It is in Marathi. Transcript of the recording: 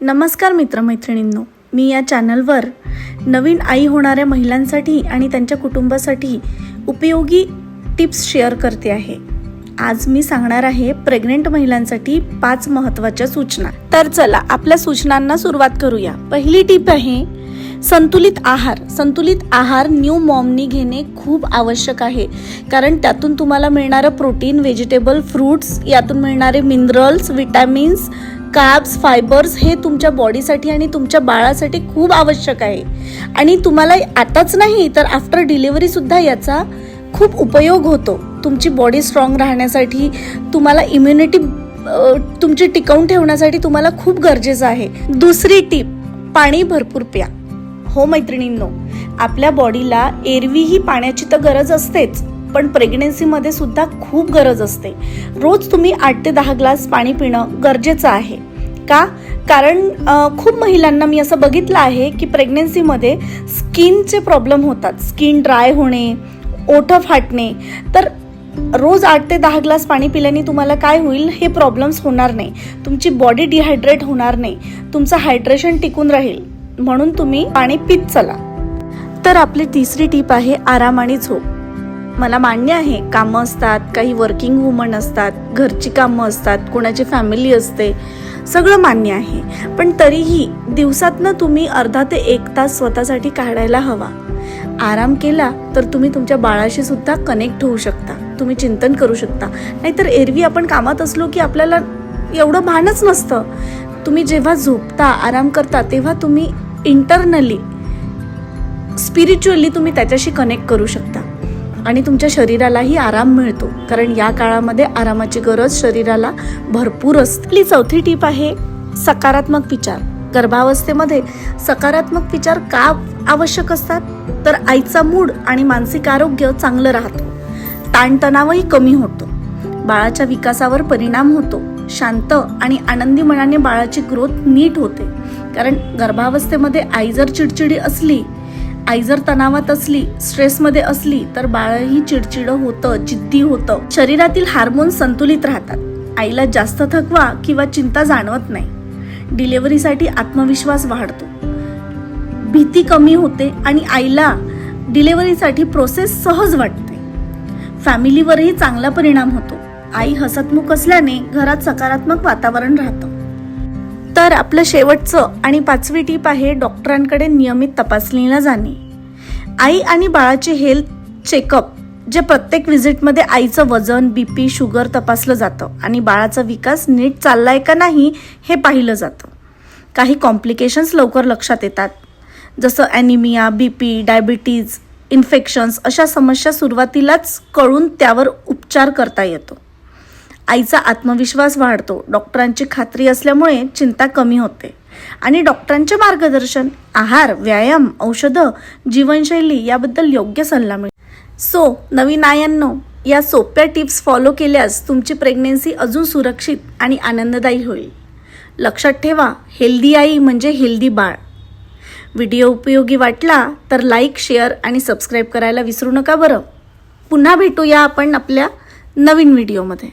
नमस्कार मित्रमैत्रिणींनो मी या चॅनलवर नवीन आई होणाऱ्या महिलांसाठी आणि त्यांच्या कुटुंबासाठी उपयोगी टिप्स शेअर करते आहे. आज मी सांगणार आहे प्रेग्नेंट महिलांसाठी पाच महत्त्वाच्या सूचना. तर चला आपल्या सूचनांना सुरुवात करूया. पहिली टीप आहे संतुलित आहार. संतुलित आहार न्यू मॉमनी घेणे खूप आवश्यक आहे. कारण त्यातून तुम्हाला मिळणारं प्रोटीन व्हेजिटेबल फ्रूट्स यातून मिळणारे मिनरल्स विटॅमिन्स कार्ब्स फायबर्स हे तुमच्या बॉडीसाठी आणि तुमच्या बाळासाठी खूप आवश्यक आहे. आणि तुम्हाला आताच नाही तर आफ्टर डिलिव्हरीसुद्धा याचा खूप उपयोग होतो. तुमची बॉडी स्ट्रॉंग राहण्यासाठी तुम्हाला इम्युनिटी तुमची टिकवून ठेवण्यासाठी तुम्हाला खूप गरजेचं आहे. दुसरी टीप पाणी भरपूर प्या. हो मैत्रिणींनो आपल्या बॉडीला एरवीही पाण्याची तर गरज असतेच पण प्रेग्नेन्सीमध्ये सुद्धा खूप गरज असते. रोज तुम्ही आठ ते दहा ग्लास पाणी पिणं गरजेचं आहे. का? कारण खूप महिलांना मी असं बघितलं आहे की प्रेग्नेन्सीमध्ये स्किनचे प्रॉब्लेम होतात. स्किन ड्राय होणे ओठं फाटणे. तर रोज आठ ते दहा ग्लास पाणी पिल्याने तुम्हाला काय होईल? हे प्रॉब्लेम्स होणार नाही. तुमची बॉडी डिहायड्रेट होणार नाही. तुमचं हायड्रेशन टिकून राहील. म्हणून तुम्ही पाणी पित चला. तर आपली तिसरी टीप आहे आराम आणि झोप. मला मान्य आहे कामं असतात काही वर्किंग वुमन असतात घरची कामं असतात कोणाची फॅमिली असते सगळं मान्य आहे. पण तरीही दिवसातनं तुम्ही अर्धा ते एक तास स्वतःसाठी काढायला हवा. आराम केला तर तुम्ही तुमच्या बाळाशी सुद्धा कनेक्ट होऊ शकता. तुम्ही चिंतन करू शकता. नाहीतर एरवी आपण कामात असलो की आपल्याला एवढं भानच नसतं. तुम्ही जेव्हा झोपता आराम करता तेव्हा तुम्ही इंटरनली स्पिरिच्युअली तुम्ही त्याच्याशी कनेक्ट करू शकता. आणि तुमच्या शरीरालाही आराम मिळतो. कारण या काळामध्ये आरामाची गरज शरीराला भरपूर असते. आपली चौथी टीप आहे सकारात्मक विचार. गर्भावस्थेमध्ये सकारात्मक विचार का आवश्यक असतात? तर आईचा मूड आणि मानसिक आरोग्य चांगलं राहतो. ताणतणावही कमी होतो. बाळाच्या विकासावर परिणाम होतो. शांत आणि आनंदी मनाने बाळाची ग्रोथ नीट होते. कारण गर्भावस्थेमध्ये आई जर चिडचिडी असली आई जर तणावात असली स्ट्रेसमध्ये असली तर बाळही चिडचिडं होतं जिद्दी होतं. शरीरातील हार्मोन संतुलित राहतात. आईला जास्त थकवा किंवा चिंता जाणवत नाही. डिलिव्हरीसाठी आत्मविश्वास वाढतो. भीती कमी होते आणि आईला डिलिव्हरीसाठी प्रोसेस सहज वाटते. फॅमिलीवरही चांगला परिणाम होतो. आई हसतमुख असल्याने घरात सकारात्मक वातावरण राहतं. तर आपलं शेवटचं आणि पाचवी टीप आहे डॉक्टरांकडे नियमित तपासणीला जाणे. आई आणि बाळाचे हेल्थ चेकअप जे प्रत्येक व्हिजिटमध्ये आईचं वजन बी पी शुगर तपासलं जातं आणि बाळाचा विकास नीट चाललाय का नाही हे पाहिलं जातं. काही कॉम्प्लिकेशन्स लवकर लक्षात येतात. जसं anaemia B P diabetes infections अशा समस्या सुरुवातीलाच कळून त्यावर उपचार करता येतो. आईचा आत्मविश्वास वाढतो. डॉक्टरांची खात्री असल्यामुळे चिंता कमी होते. आणि डॉक्टरांचे मार्गदर्शन आहार व्यायाम औषधं जीवनशैली याबद्दल योग्य सल्ला मिळेल सो नवीन आयांनो या सोप्या टिप्स फॉलो केल्यास तुमची प्रेग्नेन्सी अजून सुरक्षित आणि आनंददायी होईल. लक्षात ठेवा हेल्दी आई म्हणजे हेल्दी बाळ. व्हिडिओ उपयोगी वाटला तर लाईक शेअर आणि सबस्क्राईब करायला विसरू नका बरं. पुन्हा भेटूया आपण आपल्या नवीन व्हिडिओमध्ये.